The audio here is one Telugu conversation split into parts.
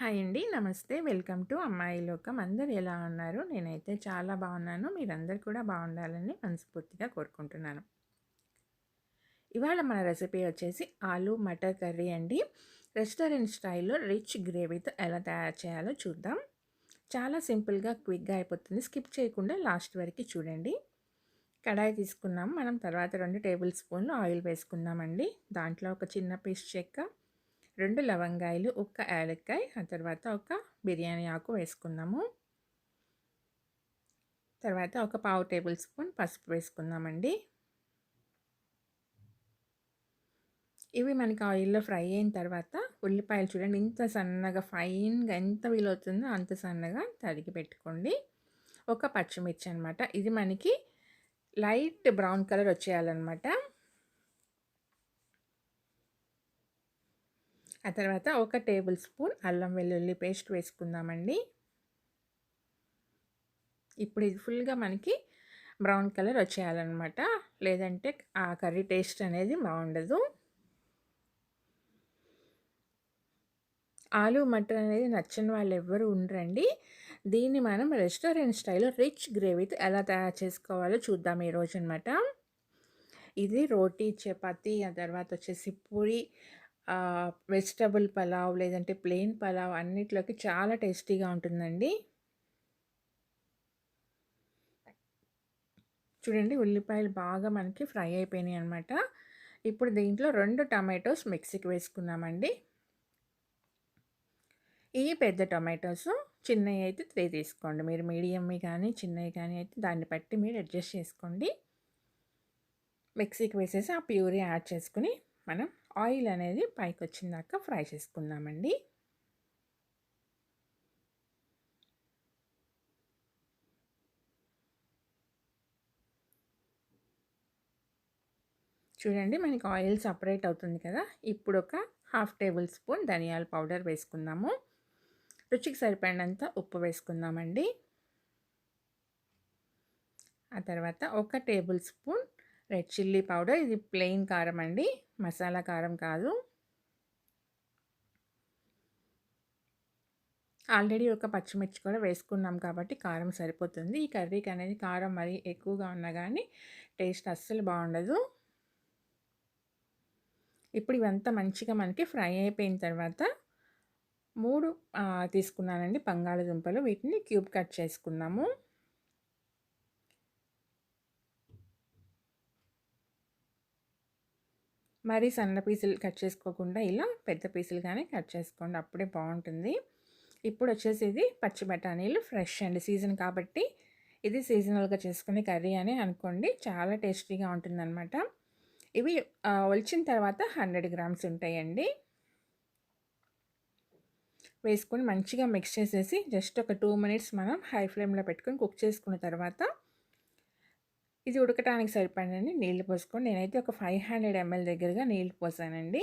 హాయ్ అండి. నమస్తే. వెల్కమ్ టు అమ్మాయి లోకం. అందరు ఎలా ఉన్నారు? నేనైతే చాలా బాగున్నాను. మీరందరు కూడా బాగుండాలని మనస్ఫూర్తిగా కోరుకుంటున్నాను. ఇవాళ మన రెసిపీ వచ్చేసి ఆలు మటర్ కర్రీ అండి. రెస్టారెంట్ స్టైల్లో రిచ్ గ్రేవీతో ఎలా తయారు చేయాలో చూద్దాం. చాలా సింపుల్గా క్విక్గా అయిపోతుంది. స్కిప్ చేయకుండా లాస్ట్ వరకు చూడండి. కడాయి తీసుకున్నాం. మనం తర్వాత రెండు టేబుల్ స్పూన్లు ఆయిల్ వేసుకుందామండి. దాంట్లో ఒక చిన్న పీస్ చెక్క రెండు లవంగాయలు ఒక్క యాలక్కాయ ఆ తర్వాత ఒక బిర్యానీ ఆకు వేసుకుందాము. తర్వాత ఒక పావు టేబుల్ స్పూన్ పసుపు వేసుకుందామండి. ఇవి మనకి ఆయిల్లో ఫ్రై అయిన తర్వాత ఉల్లిపాయలు చూడండి ఇంత సన్నగా ఫైన్గా ఎంత వీలవుతుందో అంత సన్నగా తరిగి పెట్టుకోండి. ఒక పచ్చిమిర్చి అనమాట ఇది మనకి లైట్ బ్రౌన్ కలర్ వచ్చేయాలన్నమాట. ఆ తర్వాత ఒక టేబుల్ స్పూన్ అల్లం వెల్లుల్లి పేస్ట్ వేసుకుందామండి. ఇప్పుడు ఇది ఫుల్గా మనకి బ్రౌన్ కలర్ వచ్చేయాలన్నమాట. లేదంటే ఆ కర్రీ టేస్ట్ అనేది బాగుండదు. ఆలు మటన్ అనేది నచ్చని వాళ్ళు ఎవ్వరు ఉండరండి. దీన్ని మనం రెస్టారెంట్ స్టైల్లో రిచ్ గ్రేవీతో ఎలా తయారు చేసుకోవాలో చూద్దాం ఈరోజు అనమాట ఇది రోటీ చపాతి ఆ తర్వాత వచ్చేసి పూరి వెజిటబుల్ పలావ్ లేదంటే ప్లెయిన్ పలావ్ అన్నిట్లోకి చాలా టేస్టీగా ఉంటుందండి. చూడండి ఉల్లిపాయలు బాగా మనకి ఫ్రై అయిపోయినాయి అనమాట ఇప్పుడు దీంట్లో రెండు టమాటోస్ మిక్సీకి వేసుకున్నామండి ఈ పెద్ద టొమాటోస్ చిన్నవి అయితే త్రీ తీసుకోండి. మీరు మీడియంవి కానీ చిన్నవి కానీ అయితే దాన్ని బట్టి మీరు అడ్జస్ట్ చేసుకోండి. మిక్సీకి వేసేసి ఆ ప్యూరీ యాడ్ చేసుకుని మనం ఆయిల్ అనేది పైకి వచ్చిందాక ఫ్రై చేసుకుందామండి. చూడండి మనకి ఆయిల్ సపరేట్ అవుతుంది కదా. ఇప్పుడు ఒక హాఫ్ టేబుల్ స్పూన్ ధనియాల పౌడర్ వేసుకుందాము. రుచికి సరిపడినంత ఉప్పు వేసుకుందామండి. ఆ తర్వాత ఒక tablespoon red chilli powder. ఇది ప్లెయిన్ కారం అండి. మసాలా కారం కాదు. ఆల్రెడీ ఒక పచ్చిమిర్చి కూడా వేసుకున్నాం కాబట్టి కారం సరిపోతుంది. ఈ కర్రీకి అనేది కారం మరీ ఎక్కువగా ఉన్నా కానీ టేస్ట్ అస్సలు బాగుండదు. ఇప్పుడు ఇవంతా మంచిగా మనకి ఫ్రై అయిపోయిన తర్వాత మూడు తీసుకున్నానండి. బంగాళదుంపలు. వీటిని క్యూబ్ కట్ చేసుకున్నాము. మరీ సన్న పీసులు కట్ చేసుకోకుండా ఇలా పెద్ద పీసులుగానే కట్ చేసుకోండి. అప్పుడే బాగుంటుంది. ఇప్పుడు వచ్చేసి ఇది పచ్చి బఠానీలు ఫ్రెష్ అండి. సీజన్ కాబట్టి ఇది సీజనల్గా చేసుకునే కర్రీ అని అనుకోండి. చాలా టేస్టీగా ఉంటుందన్నమాట. ఇవి ఒలిచిన తర్వాత హండ్రెడ్ గ్రామ్స్ ఉంటాయండి. వేసుకొని మంచిగా మిక్స్ చేసేసి జస్ట్ ఒక టూ మినిట్స్ మనం హై ఫ్లేమ్లో పెట్టుకొని కుక్ చేసుకున్న తర్వాత ఇది ఉడకటానికి సరిపడండి. నీళ్ళు పోసుకొని నేనైతే ఒక ఫైవ్ హండ్రెడ్ ఎంఎల్ దగ్గరగా నీళ్ళు పోసానండి.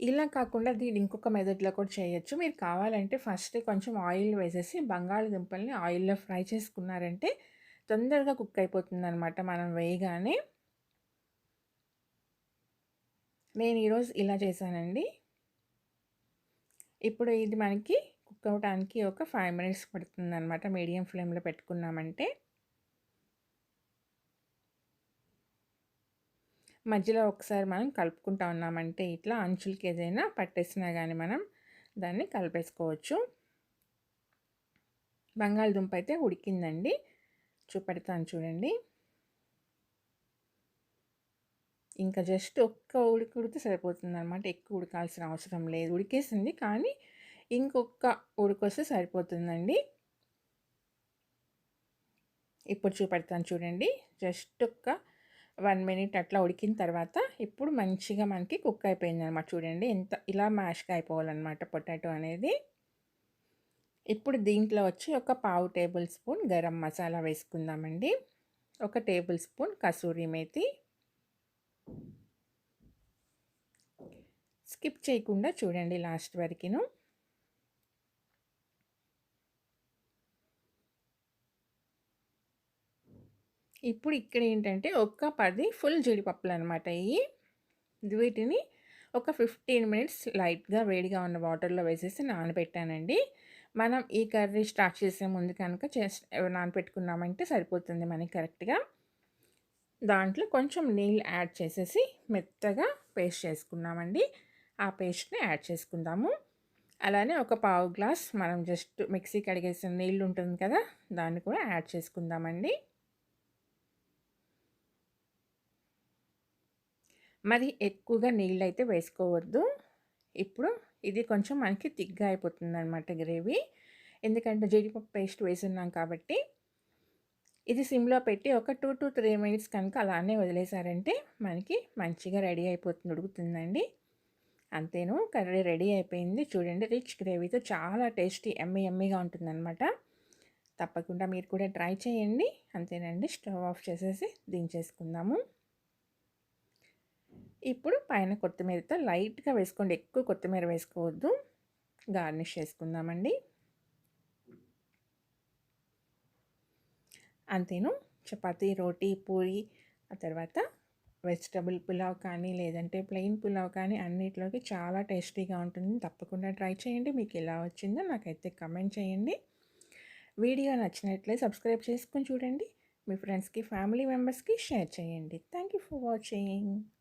ఇలా కాకుండా దీన్ని ఇంకొక మెథడ్లో కూడా చేయొచ్చు. మీరు కావాలంటే ఫస్ట్ కొంచెం ఆయిల్ వేసేసి బంగాళదుంపల్ని ఆయిల్లో ఫ్రై చేసుకున్నారంటే తొందరగా కుక్ అయిపోతుంది అనమాట మనం వేయగానే. నేను ఈరోజు ఇలా చేశానండి. ఇప్పుడు ఇది మనకి కుక్ అవడానికి ఒక ఫైవ్ మినిట్స్ పడుతుంది అనమాట మీడియం ఫ్లేమ్లో పెట్టుకున్నామంటే. మధ్యలో ఒకసారి మనం కలుపుకుంటా ఉన్నామంటే ఇట్లా అంచులకి ఏదైనా పట్టేసినా కానీ మనం దాన్ని కలిపేసుకోవచ్చు. బంగాళదుంప అయితే ఉడికిందండి. చూపెడతాను చూడండి. ఇంకా జస్ట్ ఒక్క ఉడికి ఉడితే సరిపోతుంది అనమాట ఎక్కువ ఉడకాల్సిన అవసరం లేదు. ఉడికేసింది కానీ ఇంకొక ఉడికొస్తే సరిపోతుందండి. ఇప్పుడు చూపెడతాను చూడండి. జస్ట్ ఒక్క వన్ మినిట్ అట్లా ఉడికిన తర్వాత ఇప్పుడు మంచిగా మనకి కుక్ అయిపోయింది అనమాట చూడండి. ఎంత ఇలా మ్యాష్గా అయిపోవాలన్నమాట పొటాటో అనేది. ఇప్పుడు దీంట్లో వచ్చి ఒక పావు టేబుల్ స్పూన్ గరం మసాలా వేసుకుందామండి. ఒక tablespoon kasuri methi. Skip చేయకుండా చూడండి లాస్ట్ వరకును. ఇప్పుడు ఇక్కడ ఏంటంటే ఒక్క పది ఫుల్ జీడిపప్పులు అనమాట ఇవి. వీటిని ఒక ఫిఫ్టీన్ మినిట్స్ లైట్గా వేడిగా ఉన్న వాటర్లో వేసేసి నానబెట్టానండి. మనం ఈ కర్రీ స్టార్ట్ చేసే ముందు కనుక చేసి నానబెట్టుకున్నామంటే సరిపోతుంది మనకి కరెక్ట్గా. దాంట్లో కొంచెం నీళ్ళు యాడ్ చేసేసి మెత్తగా పేస్ట్ చేసుకున్నామండి. ఆ పేస్ట్ని యాడ్ చేసుకుందాము. అలానే ఒక పావు గ్లాస్ మనం జస్ట్ మిక్సీ కడిగేసిన నీళ్ళు ఉంటుంది కదా దాన్ని కూడా యాడ్ చేసుకుందామండి. మరి ఎక్కువగా నీళ్ళు అయితే వేసుకోవద్దు. ఇప్పుడు ఇది కొంచెం మనకి తిగ్గా అయిపోతుంది అనమాట గ్రేవీ. ఎందుకంటే జీడిపప్పు పేస్ట్ వేసున్నాం కాబట్టి ఇది సిమ్లో పెట్టి ఒక టూ టు త్రీ మినిట్స్ కనుక అలానే వదిలేసారంటే మనకి మంచిగా రెడీ అయిపోతుంది ఉడుకుతుందండి. అంతేను కర్రీ రెడీ అయిపోయింది. చూడండి రిచ్ గ్రేవీతో చాలా టేస్టీ ఎమ్మి ఎమ్మిగా ఉంటుందన్నమాట తప్పకుండా మీరు కూడా ట్రై చేయండి. అంతేనండి స్టవ్ ఆఫ్ చేసేసి దించేసుకుందాము. ఇప్పుడు పైన కొత్తిమీరతో లైట్గా వేసుకోండి. ఎక్కువ కొత్తిమీర వేసుకోవద్దు. గార్నిష్ చేసుకుందామండి. అంతేను. చపాతీ రోటీ పూరి ఆ తర్వాత వెజిటబుల్ పులావ్ కానీ లేదంటే ప్లెయిన్ పులావ్ కానీ అన్నిటిలోకి చాలా టేస్టీగా ఉంటుంది. తప్పకుండా ట్రై చేయండి. మీకు ఎలా వచ్చిందో నాకైతే కమెంట్ చేయండి. వీడియో నచ్చినట్లే సబ్స్క్రైబ్ చేసుకొని చూడండి. మీ ఫ్రెండ్స్కి ఫ్యామిలీ మెంబర్స్కి షేర్ చేయండి. Thank you for watching.